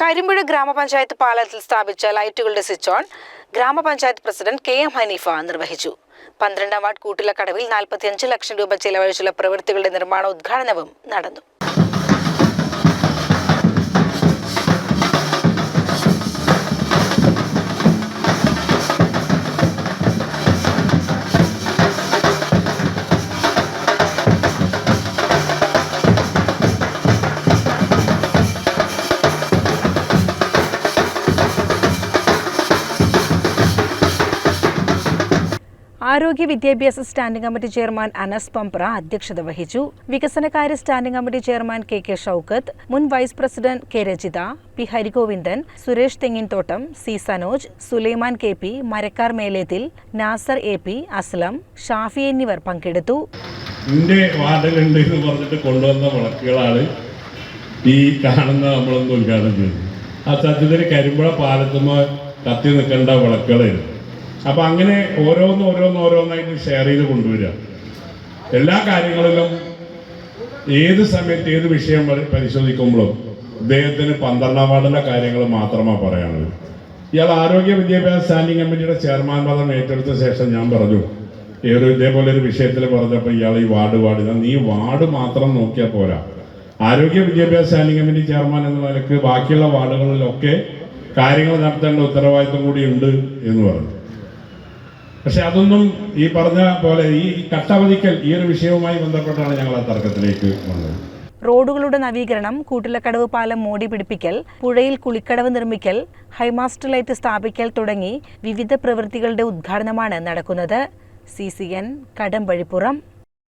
കരിമ്പുഴ ഗ്രാമപഞ്ചായത്ത് പാലത്തിൽ സ്ഥാപിച്ച ലൈറ്റുകളുടെ സ്വിച്ച് ഓൺ ഗ്രാമപഞ്ചായത്ത് പ്രസിഡന്റ് കെ എം ഹനീഫ നിർവഹിച്ചു. പന്ത്രണ്ടാം വാർഡ് കൂട്ടിലക്കടവിൽ നാൽപ്പത്തിയഞ്ച് ലക്ഷം രൂപ ചെലവഴിച്ചുള്ള പ്രവൃത്തികളുടെ നിർമ്മാണ ഉദ്ഘാടനവും നടന്നു. ആരോഗ്യ വിദ്യാഭ്യാസ standing committee chairman Anas Pampra അധ്യക്ഷത വഹിച്ചു. വികസനകാര്യ standing committee chairman K K Shoukath മുൻ vice president K Rachitha P Harigovindan Suresh Thenginthottam C Sanoj Sulaiman K P Marakkar Melethil Nasar A P Aslam Shafi എന്നിവർ പങ്കെടുത്തു. എന്ന് പറഞ്ഞിട്ട് കൊണ്ടുവന്ന ഈ കാണുന്ന നമ്മളൊന്ന് ഉദ്ഘാടനം ആ സത്യത്തിന് കരിമ്പുഴ പാലത്തുമ്പോൾ കത്തി നിൽക്കേണ്ട വിളക്കുകളായിരുന്നു. അപ്പൊ അങ്ങനെ ഓരോന്ന് ഓരോന്ന് ഓരോന്നായിട്ട് ഷെയർ ചെയ്ത് കൊണ്ടുവരിക. എല്ലാ കാര്യങ്ങളിലും ഏത് സമയത്ത് ഏത് വിഷയം പരിശോധിക്കുമ്പോഴും അദ്ദേഹത്തിന് പന്ത്രണ്ടാം വാർഡിലെ കാര്യങ്ങൾ മാത്രമാണ് പറയാനുള്ളത് ഇയാൾ ആരോഗ്യ വിദ്യാഭ്യാസ സ്റ്റാൻഡിംഗ് കമ്മിറ്റിയുടെ ചെയർമാൻ പദം ഏറ്റെടുത്ത ശേഷം ഞാൻ പറഞ്ഞു ഏതൊരു ഇതേപോലെ ഒരു വിഷയത്തിൽ പറഞ്ഞപ്പോൾ ഇയാൾ ഈ വാർഡ് വാർഡ് നീ വാർഡ് മാത്രം നോക്കിയാൽ പോരാ. ആരോഗ്യ വിദ്യാഭ്യാസ സ്റ്റാൻഡിംഗ് കമ്മിറ്റി ചെയർമാൻ എന്ന നിലയ്ക്ക് ബാക്കിയുള്ള വാർഡുകളിലൊക്കെ കാര്യങ്ങൾ നടത്തേണ്ട ഉത്തരവാദിത്വം കൂടി ഉണ്ട് എന്ന് പറഞ്ഞു. പക്ഷെ അതൊന്നും ഈ പറഞ്ഞ പോലെ ഈ കട്ടവധിക്കൽ ഈ ഒരു വിഷയവുമായി ബന്ധപ്പെട്ടാണ് ഞങ്ങൾ ആ തർക്കത്തിലേക്ക് വന്നത്. റോഡുകളുടെ നവീകരണം കൂട്ടിലക്കടവ് പാലം മോടി പിടിപ്പിക്കൽ പുഴയിൽ കുളിക്കടവ് നിർമ്മിക്കൽ ഹൈമാസ്റ്റ് ലൈറ്റ് സ്ഥാപിക്കൽ തുടങ്ങി വിവിധ പ്രവൃത്തികളുടെ ഉദ്ഘാടനമാണ് നടക്കുന്നത്. C C N Kadambazhipuram.